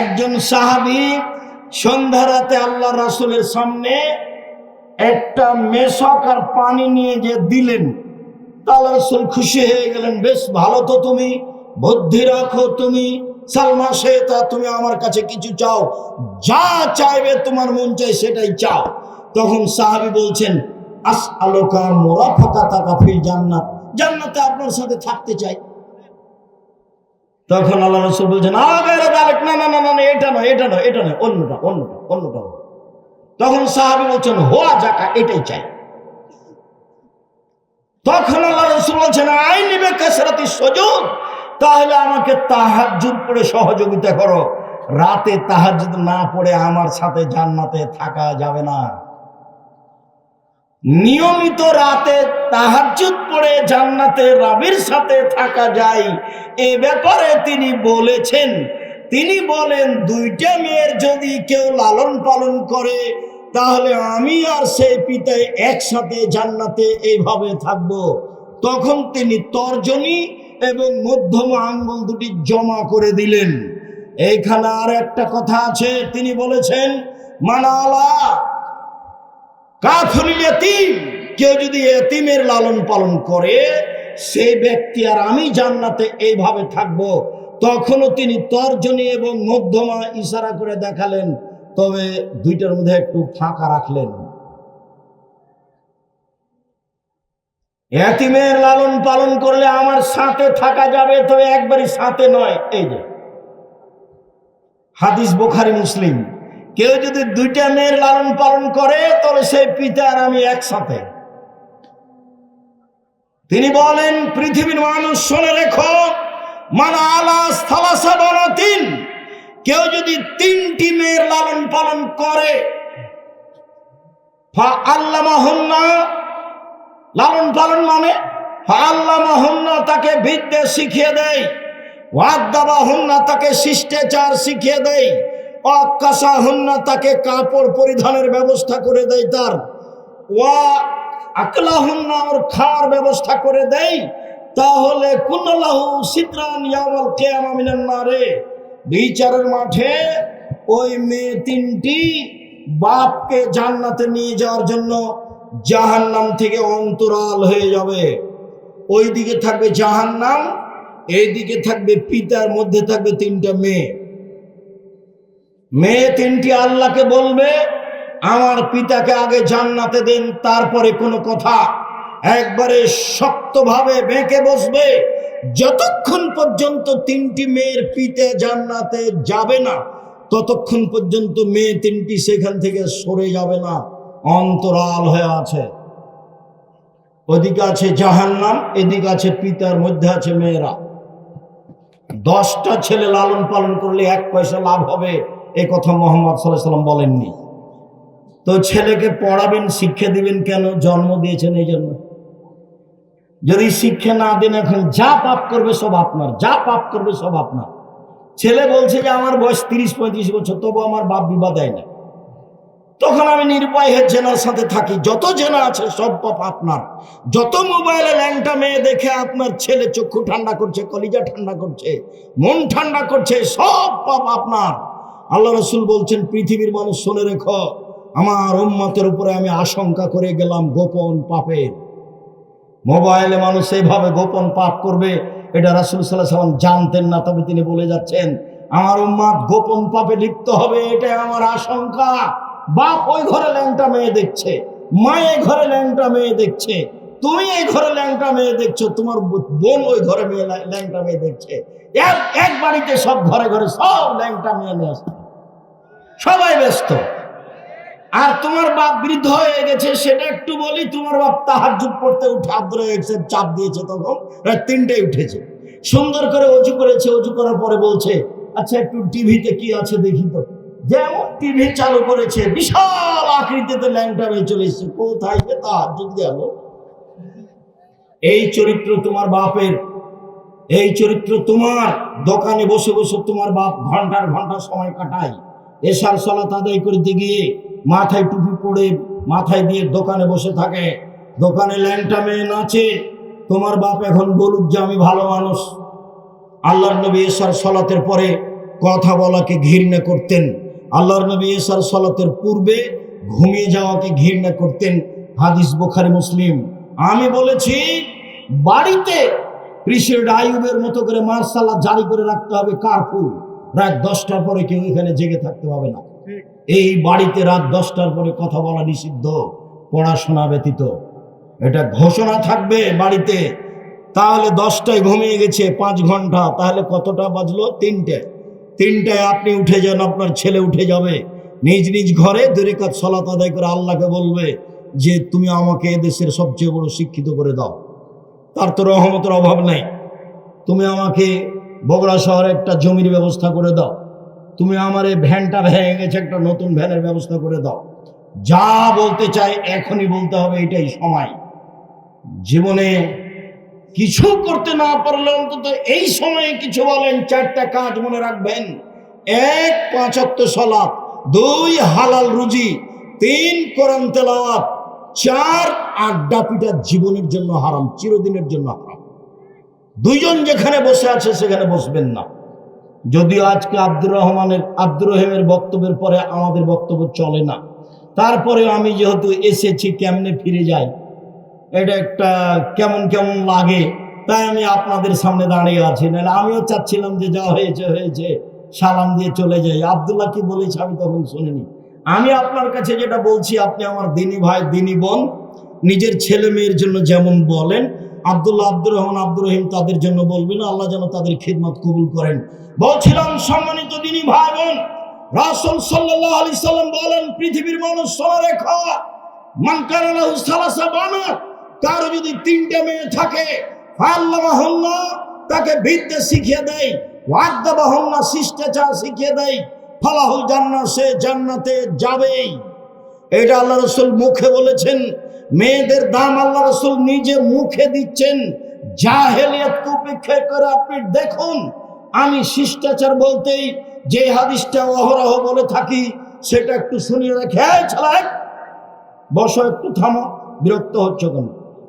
একজন সাহাবি সন্ধ্যা রাতে আল্লাহ রাসুলের সামনে একটা মেশক আর পানি নিয়ে যে দিলেন আল্লাহ রসুল খুশি হয়ে গেলেন, বেশ, ভালো তো তুমি, বুদ্ধি রাখো তুমি, সালমা শেতা তুমি আমার কাছে কিছু চাও, যা চাইবে তোমার মন চাই সেটাই চাও। তখন সাহাবি বলছেন আস আলোকা মোরা ফাঁকা তাকা ফিল জান্নাত, জান্নাতে আপনার সাথে থাকতে চাই। তখন আল্লাহ রসুল বলছেন না না না না এটা নয় এটা নয় এটা নয়, অন্যটা অন্যটা অন্যটা তখন সাহাবি বলছেন হোয়া জাকা এটাই চাই। তখন আল্লাহ রসুল বলছেন, আই নিবে কাসরাতি সজুদ, তাহলে আমাকে তাহাজ্জুদ পড়ে সহযোগিতা করো। রাতে তাহাজ্জুদ না পড়ে আমার সাথে জান্নাতে থাকা যাবে না। নিয়মিত রাতে তাহাজ্জুদ পড়ে জান্নাতে রাবির সাথে থাকা যায়। এ ব্যাপারে তিনি বলেছেন, তিনি বলেন, দুইটা মেয়ের যদি কেউ লালন পালন করে, তাহলে আমি আর সেই পিতায় একসাথে জান্নাতে এইভাবে থাকব। তখন তিনি তর্জনী এবং মধ্যম আঙ্গুল দুটি জমা করে দিলেন। এইখানে আর একটা কথা আছে, তিনি বলেছেন, মানালা কাফুলিল এতিম কেউ যদি এতিমের লালন পালন করে, সেই ব্যক্তি আর আমি জান্নাতে এইভাবে থাকব। তখনও তিনি তর্জনী এবং মধ্যমা ইশারা করে দেখালেন, তবে দুইটার মধ্যে একটু ফাঁকা রাখলেন। এতিমের লালন পালন করলে আমার সাথে থাকা যাবে, তবে একবারই সাথে নয়, এই যে। হাদিস বোখারি মুসলিম। কেউ যদি দুইটা মেয়ের লালন পালন করে, তবে সেই পিতা আর আমি একসাথে তিনি বলেন, পৃথিবীর মানুষ শুনে রেখো, মানা আলাস থালাসা বনতিন কেউ যদি তিনটি মেয়ের লালন পালন করে, ফা আল্লামাহুন্না, লালন পালন মানে ফা আল্লামাহুন্না তাকে বিদ্যে শিখিয়ে দেয় ওয়াদ্দাবা হুন্না তাকে শিষ্টাচার শিখিয়ে দেয় অকাশা হুন্না তাকে কাপড় পরিধানের ব্যবস্থা করে দেয় তার। ওয়া আকলা হুন্না ওর ব্যবস্থা করে দেয়। তাহলে কুন্নালাহু বিচারের মাঠে ওই মেয়ে তিনটি বাপকে জান্নাতে নিয়ে যাওয়ার জন্য জাহান্নাম থেকে অন্তরাল হয়ে যাবে। ওই দিকে থাকবে জাহান্নাম এই দিকে থাকবে পিতার মধ্যে থাকবে তিনটা মেয়ে। মেয়ে তিনটি আল্লাহকে বলবে, আমার পিতাকে আগে জান্নাতে দেন, তারপরে কোনো কথা। একবারে শক্তভাবে বেঁকে বসবে, যতক্ষণ পর্যন্ত তিনটি মেয়ের পিতা জান্নাতে যাবে না, ততক্ষণ পর্যন্ত মেয়ে তিনটি সেখান থেকে সরে যাবে না, অন্তরাল হয়ে আছে। ওদিকে আছে জাহান্নাম, এদিকে আছে পিতার মধ্যে আছে মেয়েরা। দশটা ছেলে লালন পালন করলে এক পয়সা লাভ হবে। এ কথা মোহাম্মদ সাল্লাহ সাল্লাম বলেননি। তো ছেলেকে পড়াবেন, শিক্ষা দিবেন কেন? জন্ম দিয়েছেন এই জন্য। যদি শিক্ষা না দেন, এখন যা পাপ করবে সব আপনার, যা পাপ করবে সব আপনার। ছেলে বলছে যে, আমার বয়স তিরিশ, পঁয়ত্রিশ বছর তবু আমার বাপ বিবাহ দেয় না। তখন আমি নিরুপায় হয়ে জেনার সাথে থাকি। যত জেনা আছে, সব পাপ আপনার। যত মোবাইলে ল্যাংটা মেয়ে দেখে আপনার ছেলে চক্ষু ঠান্ডা করছে, কলিজা ঠান্ডা করছে, মন ঠান্ডা করছে, সব পাপ আপনার। আল্লাহ রসুল বলছেন, পৃথিবীর মানুষ শুনে রেখো, আমার উম্মতের উপরে আমি আশঙ্কা করে গেলাম গোপন পাপের। মোবাইলে মানুষ এইভাবে গোপন পাপ করবে, এটা রাসুল সাল্লাহ সাল্লাম জানতেন না, তবে তিনি বলে যাচ্ছেন, আমার উম্মাদ গোপন পাপে লিপ্ত হবে এটা আমার আশঙ্কা। বাপ ওই ঘরে ল্যাংটা মেয়ে দেখছে মা এই ঘরে ল্যাংটা মেয়ে দেখছে তুমি এই ঘরে ল্যাংটা মেয়ে দেখছ, তোমার বোন ওই ঘরে মেয়ে ল্যাংটা মেয়ে দেখছে। এক এক বাড়িতে সব ঘরে ঘরে সব ল্যাংটা মেয়ে আসছে সবাই ব্যস্ত। আর তোমার বাপ বৃদ্ধ হয়ে গেছে, সেটা একটু বলি, তোমার বাপ তাহাজুদ পড়তে উঠে আব্দুল চাপ দিয়েছে তখন, রাত উঠেছে। সুন্দর করে অজু করেছে অজু করার পরে বলছে আচ্ছা একটু টিভিতে কি আছে দেখি তো। যেমন টিভি চালু করেছে, বিশাল আকৃতিতে ল্যাংটা মেয়ে চলে এসেছে। কোথায় তাহাজুদ গেল এই চরিত্র তোমার বাপের, এই চরিত্র তোমার। দোকানে বসে বসে তোমার বাপ ঘণ্টার ঘণ্টা সময় কাটায়। এসার সলাত আদায় করতে গিয়ে মাথায় টুপি পরে মাথায় দিয়ে দোকানে বসে থাকে। দোকানে ল্যাংটা মেয়ে নাচে। তোমার বাপ এখন বলুক যে আমি ভালো মানুষ। আল্লাহর নবী এসার সলাতের পরে কথা বলাকে ঘৃণা করতেন। আল্লাহর নবী এসার সলাতের পূর্বে ঘুমিয়ে যাওয়াকে ঘৃণা করতেন। হাদিস বোখারি, মুসলিম। আমি বলেছি বাড়িতে প্রিসিড আয়ুবের মতো করে মার্শাল্লাহ জারি করে রাখতে হবে কারফু রাত দশটার পরে কেউ এখানে জেগে থাকতে হবে না। এই বাড়িতে রাত দশটার পরে কথা বলা নিষিদ্ধ পড়াশোনা ব্যতীত। এটা ঘোষণা থাকবে বাড়িতে। তাহলে দশটায় ঘুমিয়ে গেছে পাঁচ ঘণ্টা তাহলে কতটা বাজলো? তিনটে। তিনটায় আপনি উঠে যান আপনার ছেলে উঠে যাবে। নিজ নিজ ঘরে দরিকাত সলাত আদায় করে আল্লাহকে বলবে যে তুমি আমাকে দেশের সবচেয়ে বড় শিক্ষিত করে দাও। তার তো রহমতের অভাব নাই। তুমি আমাকে বগড়া শহরে একটা জমির ব্যবস্থা করে দাও। তুমি আমার এই ভ্যানটা ভেঙে গেছে, একটা নতুন ভ্যানের ব্যবস্থা করে দাও। যা বলতে চাই এখনই বলতে হবে, এটাই সময়। জীবনে কিছু করতে না পারলে অন্তত এই সময়ে কিছু বলেন, চারটা কাজ মনে রাখবেন। এক পাঁচাত্তর সলাপ দুই, হালাল রুজি, তিন, কোরআন তেলাওয়াত চার আড্ডা পিটা জীবনের জন্য হারাম, চিরদিনের জন্য হারাম। দুইজন যেখানে বসে আছে সেখানে বসবেন না। যদিও আজকে আব্দুর রহমানের, আব্দুর রহিমের বক্তব্যের পরে আমাদের বক্তব্য চলে না। তারপরে আমি যেহেতু এসেছি, কেমনে ফিরে যাই? এটা একটা কেমন কেমন লাগে, তাই আমি আপনাদের সামনে দাঁড়িয়ে আছি। নাহলে আমিও চাচ্ছিলাম যে যা হয়েছে হয়েছে, সালাম দিয়ে চলে যাই। আবদুল্লাহ কি বলেছে আমি তখন শুনিনি। আমি আপনার কাছে যেটা বলছি, আপনি আমার দিনী ভাই, দিনী বোন, নিজের ছেলে মেয়ের জন্য যেমন বলেন, আব্দুল্লাহ আব্দুর রহমান, আব্দুর রহিম তাদের জন্য বলবেন, আল্লাহ যেন তাদের খিদমত কবুল করেন। বলছিলাম সম্মানিত দিনী ভাই বোন, রাসুল সাল্লাহ আলি সাল্লাম বলেন, পৃথিবীর মানুষ শোনা রেখা মানকারালাহু কারও যদি তিনটে মেয়ে থাকে ফাল্লামাহুন্না তাকে বিদ্যা শিখিয়ে দেয় ওয়াদ্দাবাহুন্না শিষ্টাচার শিখিয়ে দেয় ফালাহুল জান্নাত, সে জান্নাতে যাবেই। এটা আল্লাহ রসুল মুখে বলেছেন, মেয়েদের দাম আল্লাহ রসুল নিজে মুখে দিচ্ছেন। জাহেলিয়াতকে উপেক্ষা করে আপনি দেখুন, আমি শিষ্টাচার বলতেই যে হাদিসটা অহরহ বলে থাকি, সেটা একটু শুনিয়ে রাখে। ছেলে, বসো, একটু থামো, বিরক্ত হচ্ছে কেন?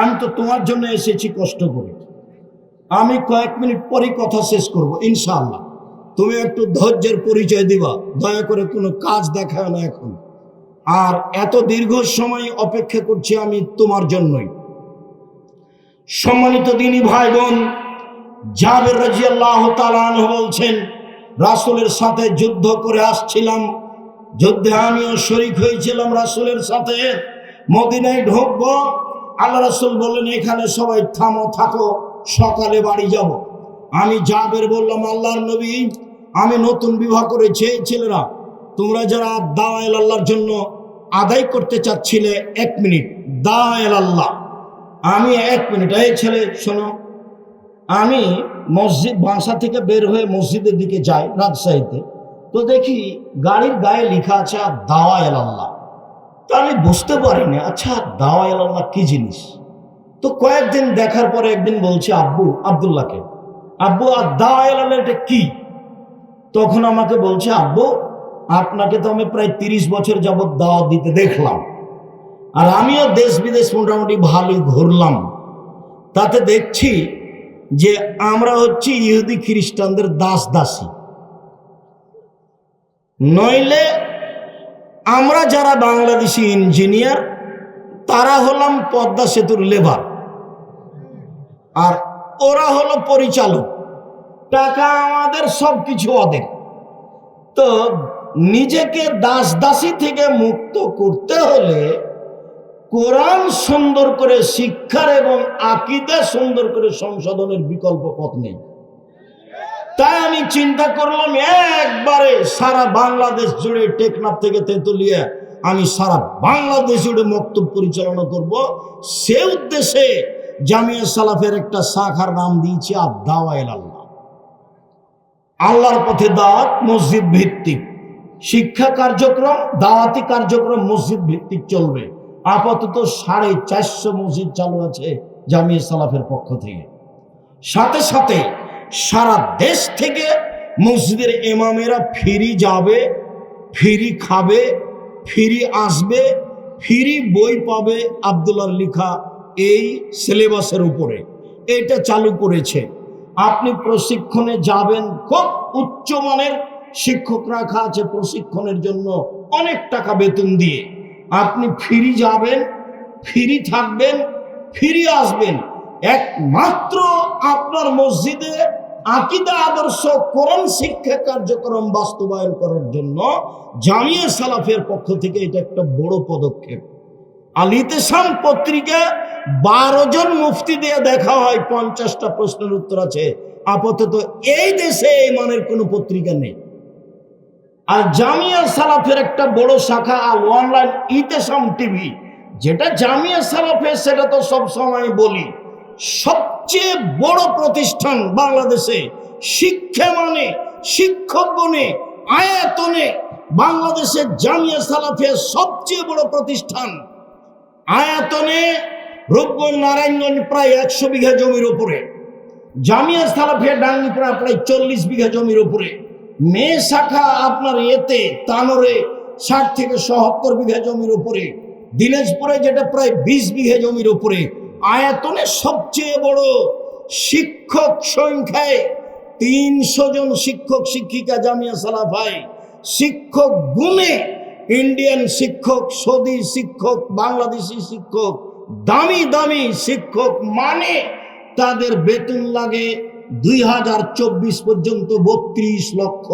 আমি তো তোমার জন্য এসেছি কষ্ট করে। আমি কয়েক মিনিট পরেই কথা শেষ করব, ইনশাআল্লাহ। তুমি একটু ধৈর্যের পরিচয় দিবা। দয়া করে কোনো কাজ দেখায় না এখন। আর এত দীর্ঘ সময় অপেক্ষা করছি আমি তোমার জন্যই। সম্মানিত দিনী ভাই বোন জাবের রাজি আল্লাহ বলছেন, রাসুলের সাথে যুদ্ধ করে আসছিলাম। যুদ্ধে আমিও শরিক হয়েছিলাম রাসুলের সাথে। মদিনায় ঢুকবো। আল্লাহ রাসুল বললেন, এখানে সবাই থামো, থাকো, সকালে বাড়ি যাব। আমি জাবের বললাম, আল্লাহর নবী আমি নতুন বিবাহ করেছি ছেলেরা, তোমরা যারা দাওয়াল আল্লাহর জন্য আদায় করতে চাচ্ছিলে, এক মিনিট। দাওয়াল আল্লাহ। আমি এক মিনিট। এই ছেলে, শোনো। আমি মসজিদ, বাসা থেকে বের হয়ে মসজিদের দিকে যাই, রাজশাহীতে। তো দেখি গাড়ির গায়ে লেখা আছে দাওয়া আল্লাহ। তা আমি বুঝতে পারিনি আচ্ছা দাওয়া আল্লাহ কি জিনিস? তো কয়েকদিন দেখার পরে একদিন বলছে আব্বু, আবদুল্লাহকে, আব্বু, আর দাওয়া আল্লাহ এটা কি? তখন আমাকে বলছে, আব্বু, আপনাকে তো আমি প্রায় তিরিশ বছর যাবৎ দাওয়াত দিতে দেখলাম। আর আমিও দেশ বিদেশ মোটামুটি ভালোই ঘুরলাম। তাতে দেখছি যে আমরা হচ্ছি ইহুদি খ্রিস্টানদের দাস দাসী নইলে আমরা যারা বাংলাদেশি ইঞ্জিনিয়ার, তারা হলাম পদ্মা সেতুর লেবার। আর ওরা হলো পরিচালক। টাকা আমাদের সব কিছু তো নিজেকে দাস দাসী থেকে মুক্ত করতে হলে কোরআন সুন্দর করে শিক্ষার এবং আকিদা সুন্দর করে সংশোধনের বিকল্প পথ নেই। তাই আমি চিন্তা করলাম, একবারে সারা বাংলাদেশ জুড়ে টেকনাফ থেকে তেঁতুলিয়া আমি সারা বাংলাদেশ জুড়ে মক্তব্য পরিচালনা করব। সে উদ্দেশ্যে জামিয়া সালাফের একটা শাখার নাম দিয়েছি আদাওয়াইল আল্লাহ আল্লাহর পথে দাওয়াত মসজিদ ভিত্তিক। শিক্ষা কার্যক্রম, দাওয়াতি কার্যক্রম মসজিদ ভিত্তিক চলবে। আপাতত সাড়ে চারশো মসজিদ চালু আছে জামিয়া সালাফের পক্ষ থেকে। সাথে সাথে সারা দেশ থেকে মসজিদের ইমামেরা ফিরি যাবে, ফিরি খাবে, ফিরি আসবে, ফিরি বই পাবে আবদুল্লার লিখা এই সিলেবাসের উপরে। এটা চালু করেছে আপনি প্রশিক্ষণে যাবেন, খুব উচ্চমানের শিক্ষক রাখা আছে প্রশিক্ষণের জন্য অনেক টাকা বেতন দিয়ে। আপনি ফিরি যাবেন ফিরি থাকবেন ফিরে আসবেন। একমাত্র আপনার মসজিদে আকিদা আদর্শ কোরআন শিক্ষা কার্যক্রম বাস্তবায়ন করার জন্য জামিয়া সালাফের পক্ষ থেকে এটা একটা বড় পদক্ষেপ। আলিতেসাম পত্রিকা বারো জন মুফতি দিয়ে দেখা হয়, পঞ্চাশটা প্রশ্নের উত্তর আছে। আপাতত এই দেশে এই মানের কোনো পত্রিকা নেই। আর জামিয়া সালাফের একটা বড় শাখা, আল অনলাইন ইতেসাম টিভি। যেটা জামিয়া সালাফের, সেটা তো সব সময় বলি। সবচেয়ে বড় প্রতিষ্ঠান বাংলাদেশে, শিক্ষা মানে শিক্ষক গণে আয়াতনে বাংলাদেশের জামিয়া সালাফের সবচেয়ে বড় প্রতিষ্ঠান। আয়াতনে রূপগঞ্জ নারায়ণগঞ্জ প্রায় একশো বিঘা জমির উপরে। জামিয়া সালাফিয়া ডাঙ্গিপাড়া প্রায় চল্লিশ বিঘা জমির উপরে। মেয়ে শাখা আপনার এতে তানরে ষাট থেকে সত্তর বিঘা জমির উপরে। দিনাজপুরে যেটা প্রায় বিশ বিঘা জমির উপরে। আয়াতনে সবচেয়ে বড় শিক্ষক সংখ্যায় তিনশো জন শিক্ষক, শিক্ষিকা জামিয়া সালাফায় শিক্ষক গুণে ইন্ডিয়ান শিক্ষক সৌদি শিক্ষক, বাংলাদেশি শিক্ষক দামি দামি শিক্ষক মানে তাদের বেতন লাগে দুই হাজার চব্বিশ পর্যন্ত বত্রিশ লক্ষ।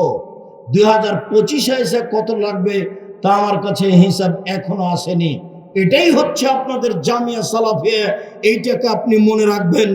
দুই হাজার পঁচিশে এসে কত লাগবে তা আমার কাছে হিসাব এখনও আসেনি। এটাই হচ্ছে আপনাদের জামিয়া সালাফিয়া। এইটাকে আপনি মনে রাখবেন।